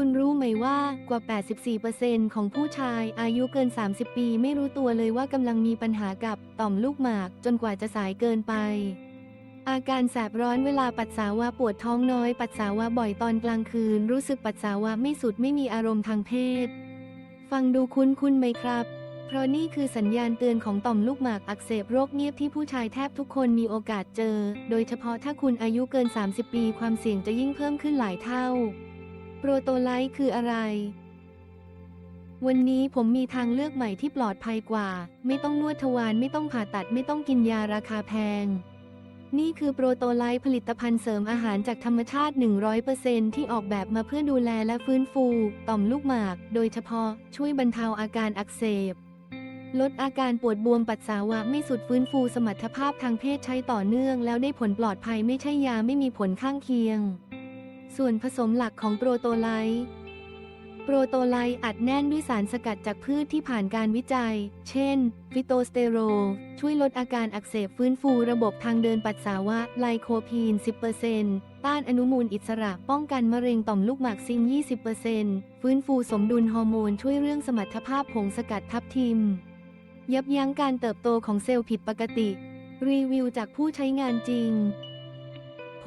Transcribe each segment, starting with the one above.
คุณรู้ไหมว่ากว่า 84%ของผู้ชายอายุเกิน 30 ปีไม่รู้ตัวเลยว่ากำลังมีปัญหากับต่อมลูกหมาก จนกว่าจะสายเกินไป อาการแสบร้อนเวลาปัสสาวะปวดท้องน้อย ปัสสาวะบ่อยตอนกลางคืน รู้สึกปัสสาวะไม่สุดไม่มีอารมณ์ทางเพศ ฟังดูคุ้นคุ้นไหมครับ เพราะนี่คือสัญญาณเตือนของต่อมลูกหมากอักเสบโรคเงียบที่ผู้ชายแทบทุกคนมีโอกาสเจอ โดยเฉพาะถ้าคุณอายุเกิน 30 ปีความเสี่ยงจะยิ่งเพิ่มขึ้นหลายเท่า โปรโตไลท์คืออะไร วันนี้ผมมีทางเลือกใหม่ที่ปลอดภัยกว่า ไม่ต้องนวดทวารไม่ต้องผ่าตัดไม่ต้องกินยาราคาแพง นี่คือโปรโตไลท์ผลิตภัณฑ์เสริมอาหารจากธรรมชาติ 100%ที่ออกแบบมาเพื่อดูแลและฟื้นฟู ต่อมลูกหมาก โดยเฉพาะช่วยบรรเทาอาการอักเสบลดอาการปวดบวมปัสสาวะไม่สุดฟื้นฟูสมรรถภาพทางเพศใช้ต่อเนื่องแล้วได้ผลปลอดภัยไม่ใช่ยาไม่มีผลข้างเคียง ส่วนผสมหลักของโปรโตไลท์โปรโตไลท์อัดแน่นด้วยสารสกัดจากพืชที่ผ่านการวิจัย เช่น ฟิโตสเตโร ช่วยลดอาการอักเสบฟื้นฟูระบบทางเดินปัสสาวะ ไลโคพีน 10%ต้านอนุมูลอิสระป้องกันมะเร็งต่อมลูกหมากซิง20%ฟื้นฟูสมดุลฮอร์โมนช่วยเรื่องสมรรถภาพผงสกัดทับทิม ยับยั้งการเติบโตของเซลล์ผิดปกติ รีวิวจากผู้ใช้งานจริง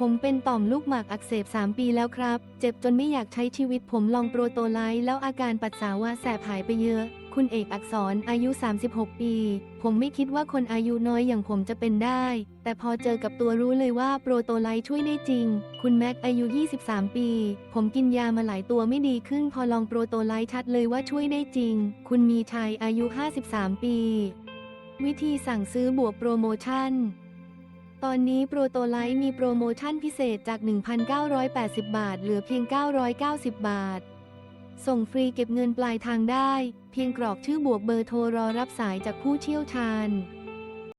ผมเป็นต่อมลูกหมากอักเสบ 3 ปีแล้วครับ เจ็บจนไม่อยากใช้ชีวิตผมลองโปรโตไลท์แล้วอาการปัสสาวะแสบหายไปเยอะ คุณเอกอักษรอายุ 36 ปี ผมไม่คิดว่าคนอายุน้อยอย่างผมจะเป็นได้ แต่พอเจอกับตัวรู้เลยว่าโปรโตไลท์ช่วยได้จริง คุณแม็กอายุ 23 ปี ผมกินยามาหลายตัวไม่ดีขึ้น พอลองโปรโตไลท์ชัดเลยว่าช่วยได้จริง คุณมีชัยอายุ 53 ปี วิธีสั่งซื้อบวกโปรโมชั่น ตอนนี้โปรโตไลท์มีโปรโมชั่นพิเศษจาก 1,980 บาท เหลือเพียง 990 บาท ส่งฟรีเก็บเงินปลายทางได้ เพียงกรอกชื่อบวกเบอร์โทรรอรับสายจากผู้เชี่ยวชาญ